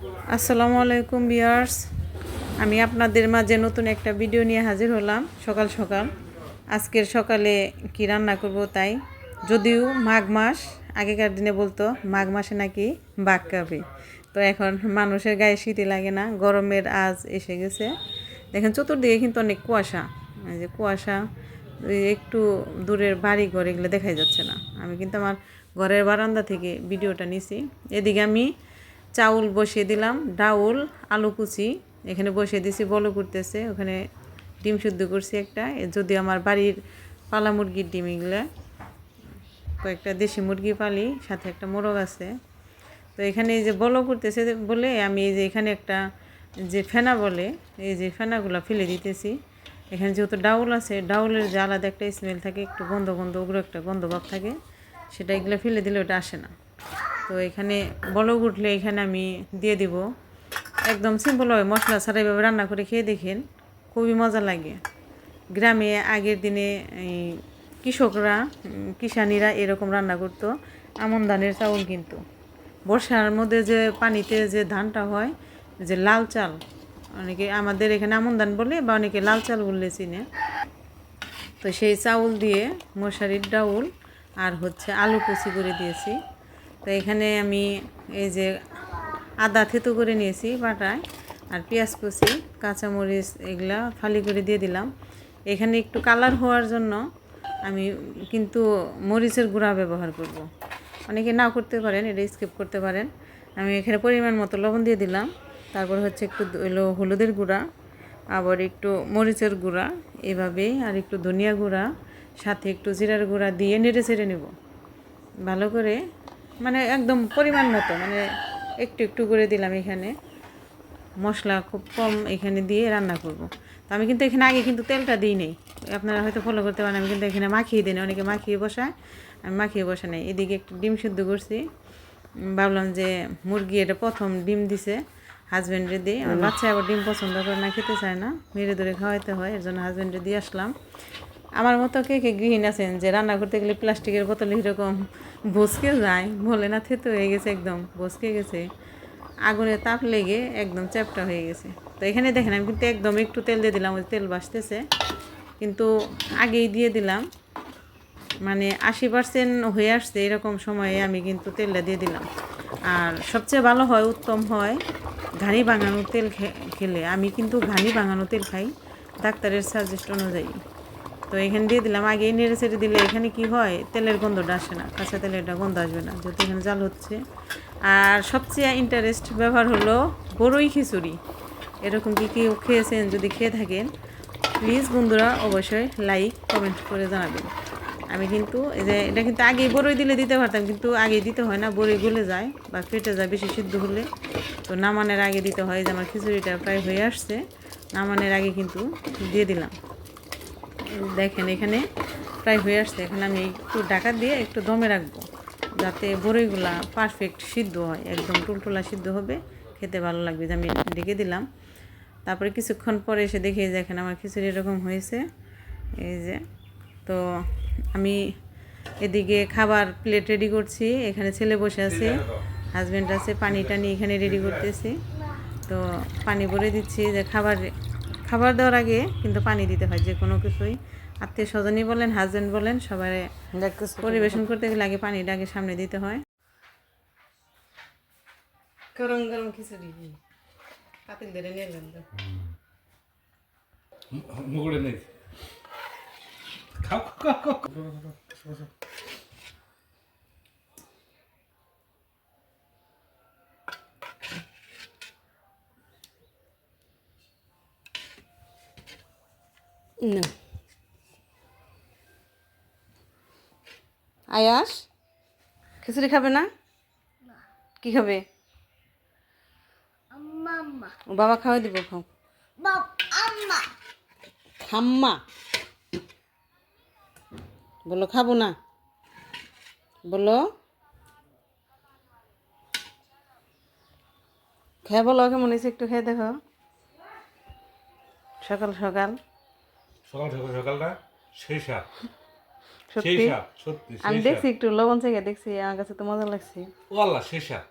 আসসালামু আলাইকুম বিয়ার্স আমি আপনাদের মাঝে নতুন একটা ভিডিও নিয়ে হাজির হলাম সকাল সকাল। আজকের সকালে কি রান্না করব তাই? যদিও মাঘ মাস, আগেকার দিনে বলতো মাঘ মাসে নাকি বাঘ খাবে। তো এখন মানুষের গায়ে শীতই লাগে না, গরমের আজ এসে গেছে। দেখেন চতুর্দিকে কিন্তু অনেক কুয়াশা। এই যে কুয়াশা একটু দূরের বাড়ি ঘর এগুলো দেখাই যাচ্ছে না। আমি কিন্তু আমার ঘরের বারান্দা থেকে ভিডিওটা নিছি। এদিকে আমি চাউল বসিয়ে দিলাম, ডাউল, আলু কুচি, এখানে বসিয়ে দিছি বলো করতেছে ওখানে ডিম শুদ্ধ করছি একটা। যদি আমার বাড়ির পালা মুরগির ডিম এগুলো, কয়েকটা দেশি মুরগি পালি, সাথে একটা মোরগ আছে। তো এখানে এই যে বলো করতেছে বলে আমি এই যে এখানে একটা যে ফেনা বলে, এই যে ফেনাগুলো ফেলে দিতেছি। এখানে যেহেতু ডাউল আছে, ডাউলের যে আলাদা একটা স্মেল থাকে, একটু গন্ধ গন্ধ ওগুলো একটা গন্ধ ভাব থাকে, সেটা এগুলো ফেলে দিলে ওটা আসে না। তো এখানে বলক উঠলে এখানে আমি দিয়ে দিব। একদম সিম্পল হয়, মশলা ছাড়া এভাবে রান্না করে খেয়ে দেখেন, খুবই মজা লাগে। গ্রামে আগের দিনে এই কৃষকরা কিষানীরা এরকম রান্না করতো, আমন ধানের চাউল কিন্তু। বর্ষার মধ্যে যে পানিতে যে ধানটা হয়, যে লাল চাল, অনেকে আমাদের এখানে আমন ধান বলে বা অনেকে লাল চাল বললে চিনে। তো সেই চাউল দিয়ে মশারির ডাউল আর হচ্ছে আলু কুচি করে দিয়েছি। তো এখানে আমি এই যে আদা থেতো করে নিয়েছি, বাটায়, আর পেঁয়াজ কুচি, কাঁচামরিচ এগুলা ফালি করে দিয়ে দিলাম। এখানে একটু কালার হওয়ার জন্য আমি কিন্তু মরিচের গুঁড়া ব্যবহার করব। অনেকে না করতে পারেন, এটা স্কিপ করতে পারেন। আমি এখানে পরিমাণ মতো লবণ দিয়ে দিলাম। তারপর হচ্ছে একটু হলো হলুদের গুঁড়া, আবার একটু মরিচের গুঁড়া এভাবে আর একটু ধনিয়া গুঁড়া, সাথে একটু জিরার গুঁড়া দিয়ে নেড়ে চেড়ে নেব। ভালো করে মানে একদম পরিমাণ মতো মানে একটু একটু করে দিলাম এখানে। মশলা খুব কম এখানে দিয়ে রান্না করব। তো আমি কিন্তু এখানে আগে কিন্তু তেলটা দিই নেই। আপনারা হয়তো ফলো করতে পারেন, আমি কিন্তু এখানে মাখিয়ে দিই অনেকে মাখিয়ে বসায়, আমি মাখিয়ে বসা নেই। এদিকে একটু ডিম সিদ্ধ করছি। ভাবলাম যে মুরগি এটা প্রথম ডিম দিছে হাজব্যান্ডে দিই। আমার বাচ্চা আবার ডিম পছন্দ করে না, খেতে চায় না। মেরে ধরে খাওয়াইতে হয়, এর জন্য হাজব্যান্ডে দিয়ে আসলাম। আমার মতো কে কে গৃহিণী আছেন যে রান্না করতে গেলে প্লাস্টিকের বোতলে এরকম বসকে যায় বলে না, থেতো হয়ে গেছে একদম বসকে গেছে। আগুনে তাপ লেগে একদম চ্যাপটা হয়ে গেছে। তো এখানে দেখেন, আমি কিন্তু একদম একটু তেল দিয়ে দিলাম, ওই তেল বাসতেছে। কিন্তু আগেই দিয়ে দিলাম। মানে আশি পার্সেন্ট হয়ে আসছে এরকম সময়ে আমি কিন্তু তেলটা দিয়ে দিলাম। আর সবচেয়ে ভালো হয়, উত্তম হয়, ঘানি বাঙানো তেল খেলে। আমি কিন্তু ঘানি বাঙানো তেল খাই। ডাক্তারের সাজেস্ট অনুযায়ী। তো এখানে দিয়ে দিলাম। আগে নেড়ে ছেড়ে দিলে এখানে কি হয়? তেলের গন্ধটা আসে না। কাঁচা তেলের একটা গন্ধ আসবে না, যেহেতু এখানে জাল হচ্ছে। আর সবচেয়ে ইন্টারেস্ট ব্যবহার হলো বড়ই খিচুড়ি। এরকম কি কেউ খেয়েছেন, যদি খেয়ে থাকেন প্লিজ বন্ধুরা অবশ্যই লাইক কমেন্ট করে জানাবেন। আমি কিন্তু এই যে, এটা কিন্তু আগে বড়ই দিলে দিতে পারতাম, কিন্তু আগে দিতে হয় না, বড়ই গলে যায় বা ফেটে যায় বেশি সিদ্ধ হলে। তো নামানোর আগে দিতে হয় যে, আমার খিচুড়িটা প্রায় হয়ে আসছে। নামানোর আগে কিন্তু দিয়ে দিলাম। দেখেন, এখানে প্রায় হয়ে আসছে। এখানে আমি একটু ডাকা দিয়ে একটু দমে রাখব, যাতে বড়ইগুলা পারফেক্ট সিদ্ধ হয়, একদম টুলটুলা সিদ্ধ হবে। খেতে ভালো লাগবে, যে আমি ডেকে দিলাম। তারপরে কিছুক্ষণ পরে এসে দেখি যে এখানে আমার খিচুড়ি এরকম হয়েছে। এই যে, তো আমি এদিকে খাবার প্লেট রেডি করছি। এখানে ছেলে বসে আছে হাজব্যান্ড আছে পানি টানি এখানে রেডি করতেছি। তো পানি ভরে দিচ্ছি, যে খাবার খাবার দেওয়ার আগে কিন্তু পানি দিতে হয় যে কোনো কিছুই। আত্মীয় স্বজনই বলেন হাজব্যান্ড বলেন সবাই পরিবেশন করতে গেলে আগে পানিটা আগে সামনে দিতে হয়। গরম গরম খিচুড়ি। পাতিল ধরে নিয়ে এলেন তো। মুগুড়ে নেই। খাও খাও খাও। না আয়াস? খিচুড়ি খাবে না? কি খাবে? ও বাবা খাওয়াই দিব খাও। বলো খাব না? বলো। খেয়ে বলো কেমন হয়েছে? একটু খেয়ে দেখো। সকাল সকাল। সকাল সকাল সকালটা সেই সাপ। সেই সাপ সত্যি আমি দেখছি একটু লবণ থেকে দেখছি আমার কাছে তো মজা লাগছে। ও আল্লাহ সেই সাপ।